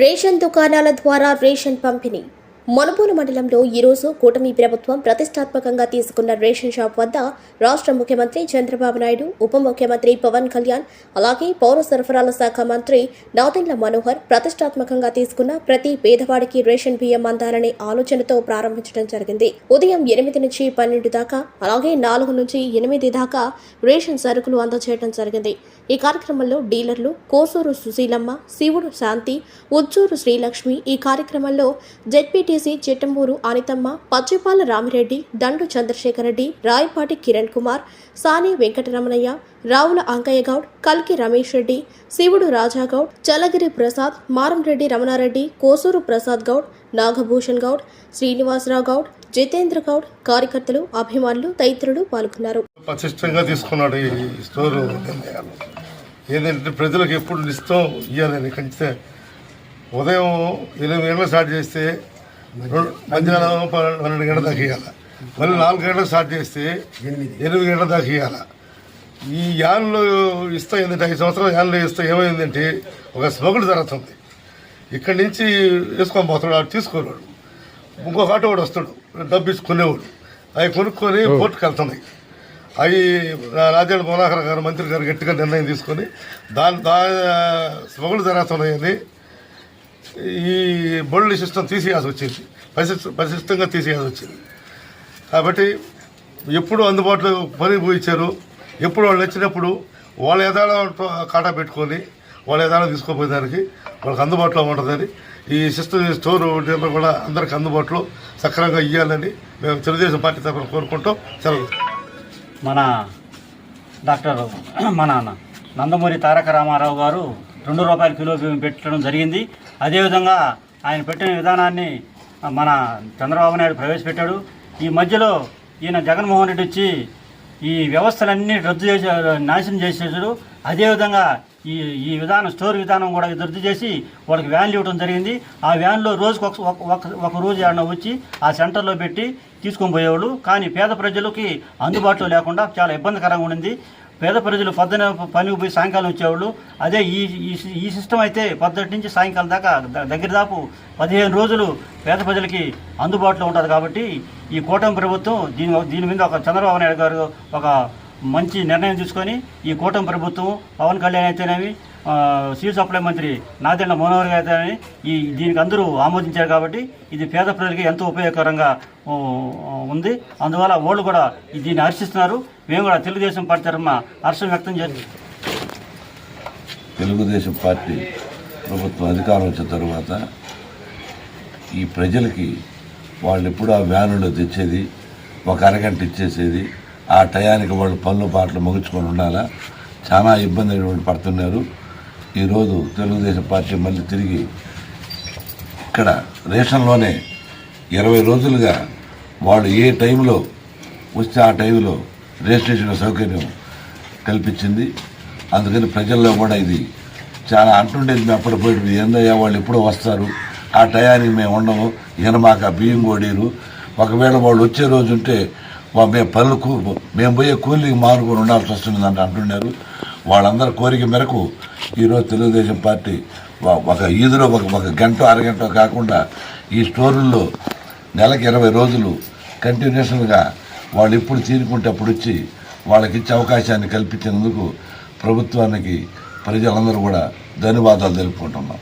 Ration దుకాణాల ద్వారా ration పంపిణీ. మనుపూలు మండలంలో ఈరోజు కూటమి ప్రభుత్వం ప్రతిష్టాత్మకంగా తీసుకున్న రేషన్ షాప్ వద్ద రాష్ట్ర ముఖ్యమంత్రి చంద్రబాబు నాయుడు ఉప ముఖ్యమంత్రి పవన్ కళ్యాణ్ అలాగే పౌర సరఫరాల శాఖ మంత్రి నాదెండ్ల మనోహర్ ప్రతిష్టాత్మకంగా తీసుకున్న ప్రతి పేదవాడికి రేషన్ బియ్యం అందాలనే ఆలోచనతో ప్రారంభించడం జరిగింది. ఉదయం ఎనిమిది నుంచి పన్నెండు దాకా అలాగే నాలుగు నుంచి ఎనిమిది దాకా రేషన్ సరుకులు అందజేయడం జరిగింది. ఈ కార్యక్రమంలో డీలర్లు కోసూరు సుశీలమ్మ శివుడు శాంతి ఉజ్జూరు శ్రీలక్ష్మి ఈ కార్యక్రమంలో జెడ్పీటీ జెడ్పీటీసీ చిట్టంబూరు అనితమ్మ పచ్చిపాల రామిరెడ్డి దండు చంద్రశేఖర్ రెడ్డి రాయపాటి కిరణ్ కుమార్ సాని వెంకటరమణయ్య రావుల అంకయ్య గౌడ్ కల్కి రమేష్ రెడ్డి శివుడు రాజాగౌడ్ చలగిరి ప్రసాద్ మారంరెడ్డి రమణారెడ్డి కోసూరు ప్రసాద్ గౌడ్ నాగభూషణ్ గౌడ్ శ్రీనివాసరావు గౌడ్ జితేంద్ర గౌడ్ కార్యకర్తలు అభిమానులు తదితరులు పాల్గొన్నారు. పటిష్టంగా తీసుకున్నాడు ఈ స్టోర్. ఏంటంటే ప్రజలకు ఎప్పుడు ఇష్టం ఇవ్వాలని కంచితే ఉదయం ఎనిమిది గంటలకు స్టార్ట్ చేస్తే మధ్యాహ్నం పన్నెండు పన్నెండు గంటల దాకా ఇవ్వాలి మళ్ళీ నాలుగు గంటలకు స్టార్ట్ చేస్తే ఎనిమిది. గంటల దాకా ఇవ్వాలి ఈ యాన్లో ఇస్తా ఏంటంటే ఐదు సంవత్సరాలు యాన్లో ఇస్తా ఏమైందంటే ఒక స్మగుడు జరుగుతుంది. ఇక్కడి నుంచి వేసుకొని పోతాడు వాడు తీసుకోలేడు. ఇంకొక ఆటో వాడు వస్తాడు డబ్బు ఇచ్చి కొనేవాడు అవి కొనుక్కొని పోర్టుకు వెళ్తున్నాయి. అవి రాజేంద్ర మోనాహర్ గారు మంత్రి గారు గట్టిగా నిర్ణయం తీసుకొని దాని దా స్మగులు జరుగుతున్నాయని ఈ బొల్లి సిస్టమ్ తీసేయాల్సి వచ్చింది. పరిశిష్ట పరిశిష్టంగా తీసేయాల్సి వచ్చింది. కాబట్టి ఎప్పుడు అందుబాటులో పని పోయించారు ఎప్పుడు వాళ్ళు వచ్చినప్పుడు వాళ్ళ యథాల కాటా పెట్టుకొని వాళ్ళ యథాల తీసుకోపోయేదానికి వాళ్ళకి అందుబాటులో ఉంటుందని ఈ సిస్టమ్ స్టోర్ డీలర్ కూడా అందరికి అందుబాటులో సక్రమంగా ఇవ్వాలని మేము తెలుగుదేశం పార్టీ తరఫున కోరుకుంటాం సెలవు. మన డాక్టర్ మన నందమూరి తారక రామారావు గారు రెండు రూపాయల కిలో పెట్టడం జరిగింది. అదేవిధంగా ఆయన పెట్టిన విధానాన్ని మన చంద్రబాబు నాయుడు ప్రవేశపెట్టాడు. ఈ మధ్యలో ఈయన జగన్మోహన్ రెడ్డి వచ్చి ఈ వ్యవస్థలన్నీ రద్దు చేసి నాశనం చేసేసాడు అదేవిధంగా ఈ ఈ విధానం స్టోర్ విధానం కూడా రద్దు చేసి వాళ్ళకి వ్యాన్లు ఇవ్వడం జరిగింది. ఆ వ్యాన్లో రోజుకు ఒక ఒక- రోజు ఏడన్నా వచ్చి ఆ సెంటర్లో పెట్టి తీసుకొని పోయేవాళ్ళు. కానీ పేద ప్రజలకి అందుబాటులో లేకుండా చాలా ఇబ్బందికరంగా ఉండింది. పేద ప్రజలు పొద్దున పని పోయి సాయంకాలం వచ్చేవాళ్ళు. అదే ఈ ఈ సిస్టమ్ అయితే పొద్దుటి నుంచి సాయంకాలం దాకా ద- దగ్గర దాపు పదిహేను రోజులు పేద ప్రజలకి అందుబాటులో ఉంటుంది కాబట్టి ఈ కూటమి ప్రభుత్వం దీని దీని మీద ఒక చంద్రబాబు నాయుడు గారు ఒక మంచి నిర్ణయం తీసుకొని ఈ కూటమి ప్రభుత్వం పవన్ కళ్యాణ్ అయితేనేమి సివిల్ సప్లై మంత్రి నాదెండ్ల మనోహర్ గారు అయితేనేమి ఈ దీనికి అందరూ ఆమోదించారు కాబట్టి ఇది పేద ప్రజలకి ఎంతో ఉపయోగకరంగా ఉంది. అందువల్ల వాళ్ళు కూడా దీన్ని హర్షిస్తున్నారు. మేము కూడా తెలుగుదేశం పార్టీ తరఫున హర్షం వ్యక్తం చేసి తెలుగుదేశం పార్టీ ప్రభుత్వం అధికారం వచ్చిన తర్వాత ఈ ప్రజలకి వాళ్ళు ఎప్పుడు ఆ వ్యానులో తెచ్చేది ఒక అరగంట ఇచ్చేసేది ఆ టయానికి వాళ్ళు పనులు పాటలు ముగించుకొని ఉండాలా? చాలా ఇబ్బంది పడుతున్నారు. ఈరోజు తెలుగుదేశం పార్టీ మళ్ళీ తిరిగి ఇక్కడ రేషన్లోనే ఇరవై రోజులుగా వాళ్ళు ఏ టైంలో వస్తే ఆ టైంలో రిజిస్ట్రేషన్ సౌకర్యం కల్పించింది. అందుకని ప్రజల్లో కూడా ఇది చాలా అంటుండేది. మేము అప్పుడు పోయి ఏందయ్యా వాళ్ళు ఎప్పుడో వస్తారు. ఆ టయానికి మేము ఉండము. ఈయన మాకు బియ్యం కోడీరు ఒకవేళ వాళ్ళు వచ్చే రోజు ఉంటే మేము పనులు కూ- మేము పోయే కూలీకి మారుకొని ఉండాల్సి వస్తుందని అంటున్నారు వాళ్ళందరి కోరిక మేరకు ఈరోజు తెలుగుదేశం పార్టీ ఒక ఈదులో ఒక ఒక గంట అరగంట కాకుండా ఈ స్టోరుల్లో నెలకి ఇరవై రోజులు కంటిన్యూషన్గా వాళ్ళు ఎప్పుడు తీరుకుంటే అప్పుడు వచ్చి వాళ్ళకి ఇచ్చే అవకాశాన్ని కల్పించినందుకు ప్రభుత్వానికి ప్రజలందరూ కూడా ధన్యవాదాలు తెలుపుకుంటున్నాం.